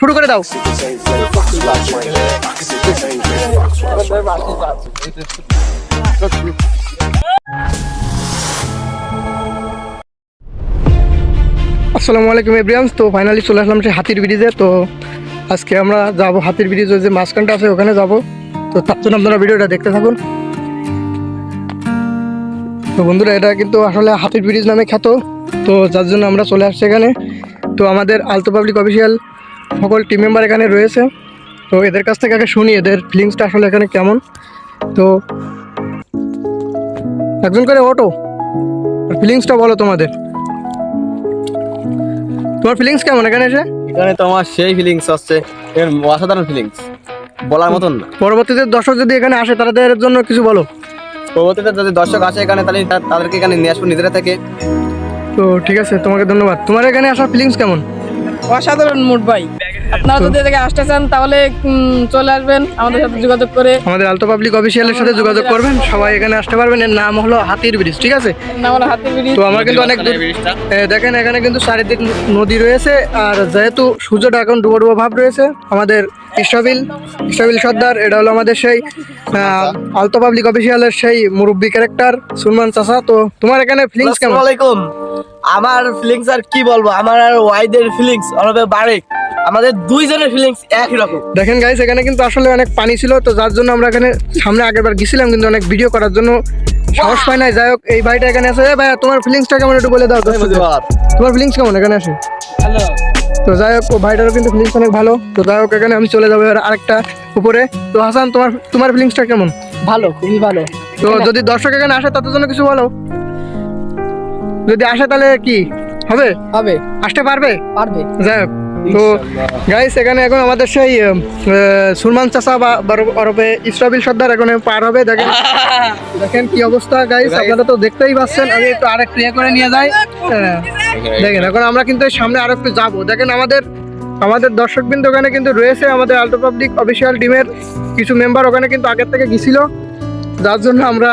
শুরু করে দাও। আসসালামু আলাইকুম এভরিয়ান্স তো ফাইনালি চলে আসলাম সেই হাতির ব্রিজে। তো আজকে আমরা যাব হাতির ব্রিজ, যে মাঝখানটা আছে ওখানে যাব। তো তার জন্য আপনারা ভিডিওটা দেখতে থাকুন। তো বন্ধুরা, এটা কিন্তু আসলে হাতির ব্রিজ নামে খ্যাত। তো যার জন্য আমরা চলে আসছি এখানে। তো আমাদের আলতো পাবলিক অফিসিয়াল সকল টিম মেম্বার এখানে রয়েছে। তো এদের কাছ থেকে আগে শুনি এদের ফিলিংসটা আসলে এখানে কেমন? তো একজন করে অটো ফিলিংসটা বলো তোমাদের। তোমার ফিলিংস কেমন এখানে এসে? এখানে তো আমার সেই ফিলিংস হচ্ছে এর অসাধারণ ফিলিংস বলার মতন না। পরবর্তীতে দর্শক যদি এখানে আসে তাদের জন্য কিছু বলো। পরবর্তীতে যদি দর্শক আসে এখানে তাহলে তাদেরকে এখানে নিয়ে আসব নিজেরা থেকে। তো ঠিক আছে তোমাকে ধন্যবাদ। তোমার এখানে আসার ফিলিংস কেমন? অসাধারণ মুড ভাই। আপনারা যদি এদিকে আসতে চান তাহলে চলে আসবেন আমাদের সাথে যোগাযোগ করে। আমাদের আলতো পাবলিক অফিসিয়ালের সাথে যোগাযোগ করবেন। সবাই এখানে আসতে পারবেন। এর নাম হলো হাতির ব্রিজ ঠিক আছে? নাম হলো হাতি ব্রিজ। তো আমরা কিন্তু অনেক দেখেন এখানে কিন্তু চারিদিক নদী রয়েছে। আর যেহেতু সূর্যটা এখন ডুবো ডুবো ভাব রয়েছে আমাদের ইস্টাবিল ইস্টাবিল সর্দার এটা হলো আমাদের সেই আহ, আলতো পাবলিক অফিসিয়ালের সেই মুরব্বী ক্যারেক্টার সুলমান চাষা তো তোমার এখানে ফিলিংস কেমন? আমার ফিলিংস আর কি বলব? আমার আর ওয়াইদের ফিলিংস অনবে বারেক। আমাদের দুইজনের ফিলিংস একই রকম। দেখেন গাইস এখানে কিন্তু আসলে অনেক পানি ছিল তো যার জন্য আমরা এখানে সামনে আগেরবার গেছিলাম কিন্তু অনেক ভিডিও করার জন্য সাহস পাই নাই। যাই হোক এই ভাইটা এখানে আছে। ভাই তোমার ফিলিংসটা কেমন একটু বলে দাও। তোমার ফিলিংস কেমন? এখানে আসে। হ্যালো তো যাই হোক ও ভাইটারও কিন্তু ফিলিংস অনেক ভালো। তো যাই হোক এখানে আমি চলে যাব এবার আরেকটা উপরে। তো হাসান তোমার তোমার ফিলিংসটা কেমন? ভালো খুবই ভালো। তো যদি দর্শক এখানে আসে তাদের জন্য কিছু বলো। যদি আসে তাহলে কি? হবে? হবে। আসতে পারবে? পারবে। যাই হোক। তো গাইস এখানে এখন আমাদের সেই সুলমান চাষা বা ওরফে ইসরাবিল সর্দার এখন পার হবে। দেখেন দেখেন কি অবস্থা গাইস আপনারা তো দেখতেই পাচ্ছেন আমি একটু আরেকটু ইয়ে করে নিয়ে যাই। হ্যাঁ, দেখেন এখন আমরা কিন্তু সামনে আরও একটু যাব। দেখেন আমাদের আমাদের দর্শক বিন্দু ওখানে কিন্তু রয়েছে আমাদের আলটো পাবলিক অফিসিয়াল টিমের কিছু মেম্বার ওখানে কিন্তু আগের থেকে গেছিল। যার জন্য আমরা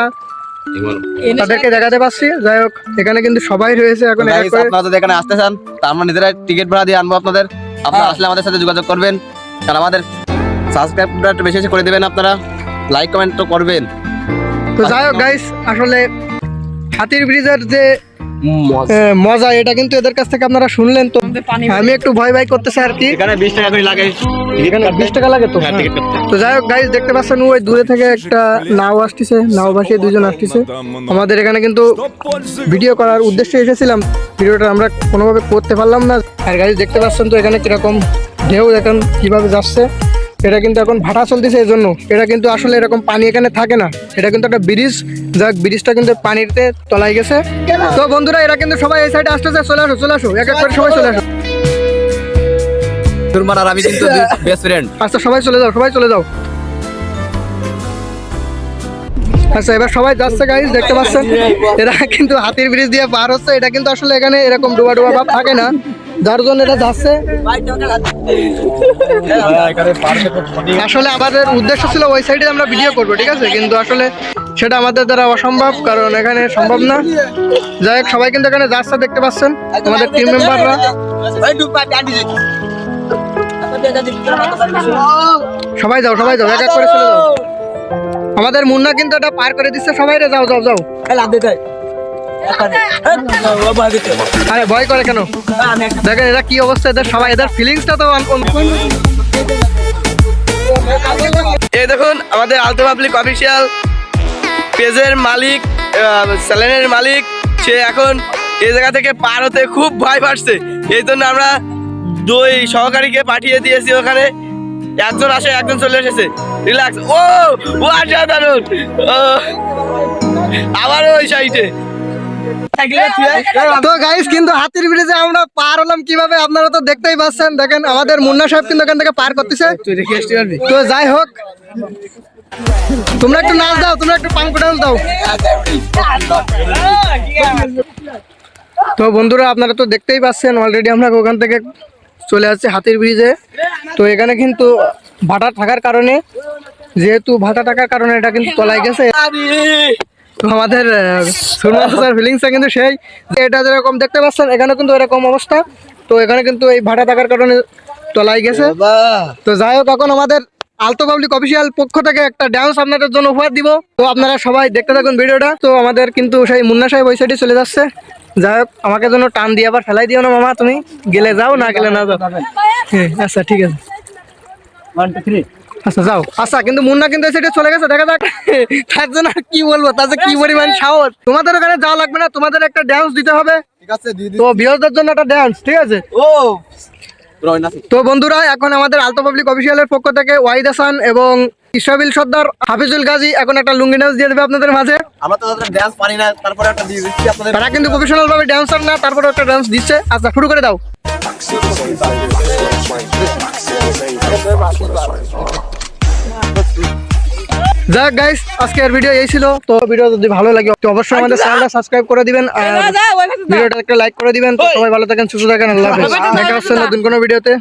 তাদেরকে দেখাতে পারছি যাই হোক এখানে কিন্তু সবাই রয়েছে এখন আপনারা যদি এখানে আসতে চান তা আমরা নিজেরা টিকিট ভাড়া দিয়ে আনব আপনাদের। আপনারা আসলে আমাদের সাথে যোগাযোগ করবেন। আর আমাদের সাবস্ক্রাইবটা একটু বেশি বেশি করে দেবেন আপনারা। লাইক কমেন্ট তো করবেন। তো যাই হোক গাইস আসলে হাতির ব্রিজের যে মজা। এটা কিন্তু এদের কাছ থেকে আপনারা শুনলেন তো। আমি একটু ভয় ভয় করতেছি আর কি। এখানে বিশ টাকা করে লাগে। এখানে বিশ টাকা লাগে তো? হ্যাঁ, কাটতে। তো যাই হোক গাইস দেখতে পাচ্ছেন ওই দূরে থেকে একটা নাও আসতেছে নাও ভাসে দুজন আসতেছে। আমাদের এখানে কিন্তু ভিডিও করার উদ্দেশ্যে এসেছিলাম। ভিডিওটা আমরা কোনোভাবে করতে পারলাম না। আর গাইস দেখতে পাচ্ছেন তো এখানে কীরকম ঢেউ দেখেন কীভাবে যাচ্ছে। এটা কিন্তু এখন ভাটা চলতেছে এই জন্য এটা কিন্তু আসলে এরকম পানি এখানে থাকে না। এটা কিন্তু একটা ব্রিজ। যাক ব্রিজটা কিন্তু পানিতে তলায় গেছে। তো বন্ধুরা এরা কিন্তু সবাই এই সাইডে আসতেছে। চলে আসো চলে আসো। এক এক করে সবাই চলে আসো। সুরমান আর আমি কিন্তু বেস্ট ফ্রেন্ড আচ্ছা সবাই চলে যাও সবাই চলে যাও। আচ্ছা এবার সবাই যাচ্ছে গাইজ দেখতে পাচ্ছেন? এরা কিন্তু হাতির ব্রিজ দিয়ে পার হচ্ছে। এটা কিন্তু আসলে এখানে এরকম ডোবা ডোবা ভাব থাকে না। যার জন্য এটা যাচ্ছে। আসলে আমাদের উদ্দেশ্য ছিল ওই সাইডে আমরা ভিডিও করব, ঠিক আছে? কিন্তু আসলে সেটা আমাদের দ্বারা অসম্ভব, কারণ এখানে সম্ভব না। যাই হোক, সবাই কিন্তু এখানে যাচ্ছে দেখতে পাচ্ছেন, আমাদের টিম মেম্বাররা সবাই যাও সবাই যাও, এক এক করে চলে যাও। আমাদের মুন্না কিন্তু এটা পার করে দিচ্ছে, সবাই রে যাও যাও যাও। আরে ভয় করে কেন? দেখেন এরা কি অবস্থা, এদের সবাই, এদের ফিলিংসটা তো এই দেখুন, আমাদের আলতো পাবলিক অফিসিয়াল পেজের মালিক চ্যানেলের মালিক, সে এখন এই জায়গা থেকে পার হতে খুব ভয় পাচ্ছে। এই জন্য আমরা দুই সহকারীকে পাঠিয়ে দিয়েছি ওখানে। একজন আসে, একজন চলে এসেছে। রিল্যাক্স ও ও অসাধারণ আবারও ওই সাইডে তো গাইস কিন্তু হাতির ব্রিজে আমরা পার হলাম কীভাবে? আপনারা তো দেখতেই পাচ্ছেন। দেখেন আমাদের মুন্না সাহেব কিন্তু এখান থেকে পার করতেছে। তো যাই হোক তোমরা একটু নাচ দাও তোমরা একটু পাঙ্কু ডান্স দাও। তো বন্ধুরা আপনারা তো দেখতেই পাচ্ছেন অলরেডি আমরা ওখান থেকে চলে আসছি হাতির ব্রিজে। তো এখানে কিন্তু ভাটা থাকার কারণে যেহেতু ভাটা থাকার কারণে এটা কিন্তু তলায় গেছে। তো আমাদের সুরমার ফিলিংসটা কিন্তু সেই যে এটা যেরকম দেখতে পাচ্ছেন এখানে কিন্তু এরকম অবস্থা। তো এখানে কিন্তু এই ভাড়া থাকার কারণে তলায় গেছে। তো যাই হোক এখন আমাদের আলতো পাবলিক অফিসিয়াল পক্ষ থেকে একটা ডান্স আপনাদের জন্য উপহার দিব। তো আপনারা সবাই দেখতে থাকুন ভিডিওটা। তো আমাদের কিন্তু সেই মুন্না সাহেব ওই সাইডে চলে যাচ্ছে। যাই হোক আমাকে জন্য টান দিয়ে আবার ফেলাই দিও না মামা তুমি গেলে যাও না গেলে না যাও। হ্যাঁ, আচ্ছা ঠিক আছে আচ্ছা যাও। আচ্ছা কিন্তু মুন্না কিন্তু সেটা চলে গেছে দেখা যাক। তার জন্য কি বলব তাতে কি পরিমাণ সাহস। তোমাদের ওখানে যাওয়া লাগবে না তোমাদের একটা ডান্স দিতে হবে। ঠিক আছে তো জন্য একটা ডান্স ঠিক আছে? ও। তো বন্ধুরা এখন আমাদের আলতো পাবলিক অফিসিয়ালের পক্ষ থেকে ওয়াহিদ হাসান এবং ইসরাবিল সর্দার হাফিজুল গাজী এখন একটা লুঙ্গি ডান্স দিয়ে দেবে আপনাদের মাঝে। আমরা তো ড্যান্স পারি না তারপরে একটা দিয়ে দিচ্ছি আপনাদের। তারা কিন্তু প্রফেশনাল ভাবে ডান্সার না তারপরে একটা ডান্স দিচ্ছে। আচ্ছা শুরু করে দাও। যাক গাইস আজকের ভিডিও এই ছিল। তো ভিডিও যদি ভালো লাগে তো অবশ্যই আমাদের চ্যানেলটা সাবস্ক্রাইব করে দিবেন। আর। ভিডিওটা একটা লাইক করে দিবেন। তো সবাই ভালো থাকেন সুস্থ থাকেন আল্লাহ হাফেজ। দেখা হচ্ছে নতুন কোনো ভিডিওতে